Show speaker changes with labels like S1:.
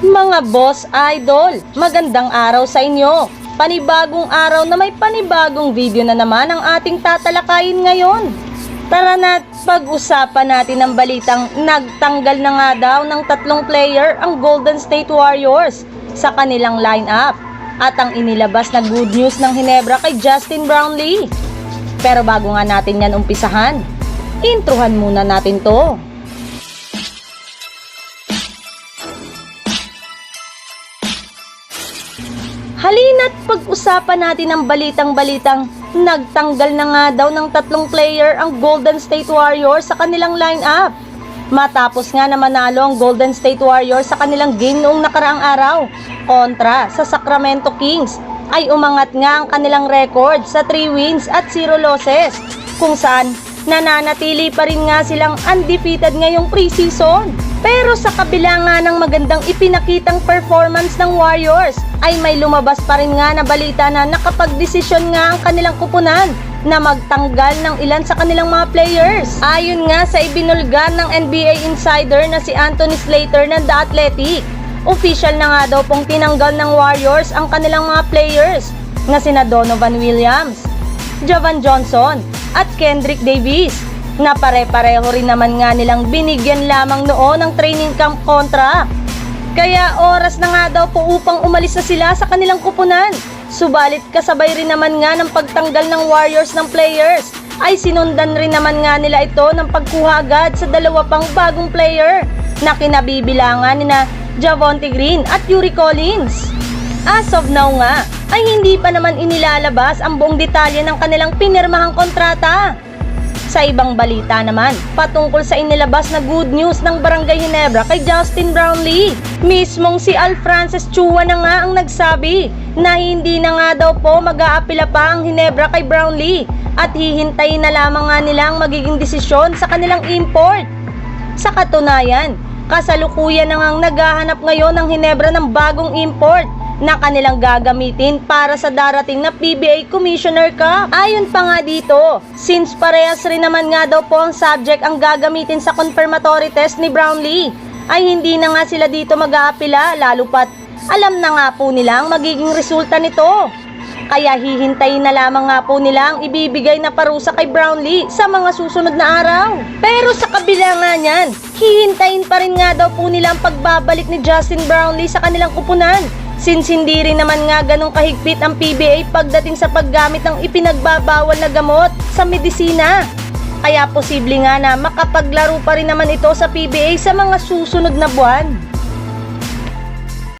S1: Mga boss idol, magandang araw sa inyo. Panibagong araw na may panibagong video na naman ang ating tatalakayin ngayon. Tara na pag-usapan natin ang balitang nagtanggal na nga daw ng tatlong player ang Golden State Warriors sa kanilang lineup at ang inilabas na good news ng Hinebra kay Justin Brownlee. Pero bago nga natin yan umpisahan, introhan muna natin to. Halina't pag-usapan natin ang balitang-balitang nagtanggal na nga daw ng tatlong player ang Golden State Warriors sa kanilang lineup. Matapos nga na manalo ang Golden State Warriors sa kanilang game noong nakaraang araw kontra sa Sacramento Kings ay umangat nga ang kanilang record sa 3 wins at 0 losses kung saan nananatili pa rin nga silang undefeated ngayong preseason. Pero sa kabila nga ng magandang ipinakitang performance ng Warriors, ay may lumabas pa rin nga na balita na nakapagdesisyon nga ang kanilang kupunan na magtanggal ng ilan sa kanilang mga players. Ayon nga sa ibinulga ng NBA insider na si Anthony Slater ng The Athletic, official na nga daw pong tinanggal ng Warriors ang kanilang mga players na sina Donovan Williams, Javan Johnson at Kendrick Davis na pare-pareho rin naman nga nilang binigyan lamang noon ng training camp contract. Kaya oras na nga daw po upang umalis na sila sa kanilang kupunan. Subalit kasabay rin naman nga ng pagtanggal ng Warriors ng players ay sinundan rin naman nga nila ito ng pagkuha agad sa dalawa pang bagong player na kinabibilangan ni na Javonte Green at Yuri Collins. As of now nga, ay hindi pa naman inilalabas ang buong detalye ng kanilang pinirmahang kontrata. Sa ibang balita naman, patungkol sa inilabas na good news ng Barangay Hinebra kay Justin Brownlee. Mismong si Al Francis Chua na nga ang nagsabi na hindi na nga daw po mag-aapila pa ang Hinebra kay Brownlee at hihintayin na lamang nga nila ang magiging desisyon sa kanilang import. Sa katunayan, kasalukuyan na ngang naghahanap ngayon ng Hinebra ng bagong import na kanilang gagamitin para sa darating na PBA Commissioner Cup. Ayon pa nga dito, since parehas rin naman nga daw po ang subject ang gagamitin sa confirmatory test ni Brownlee, ay hindi na nga sila dito mag-aapila lalo pat alam na nga po nila ang magiging resulta nito. Kaya hihintayin na lamang nga po nila ang ibibigay na parusa kay Brownlee sa mga susunod na araw. Pero sa kabila nga niyan, hihintayin pa rin nga daw po nila ang pagbabalik ni Justin Brownlee sa kanilang kupunan. Since hindi rin naman nga ganong kahigpit ang PBA pagdating sa paggamit ng ipinagbabawal na gamot sa medisina. Kaya posible nga na makapaglaro pa rin naman ito sa PBA sa mga susunod na buwan.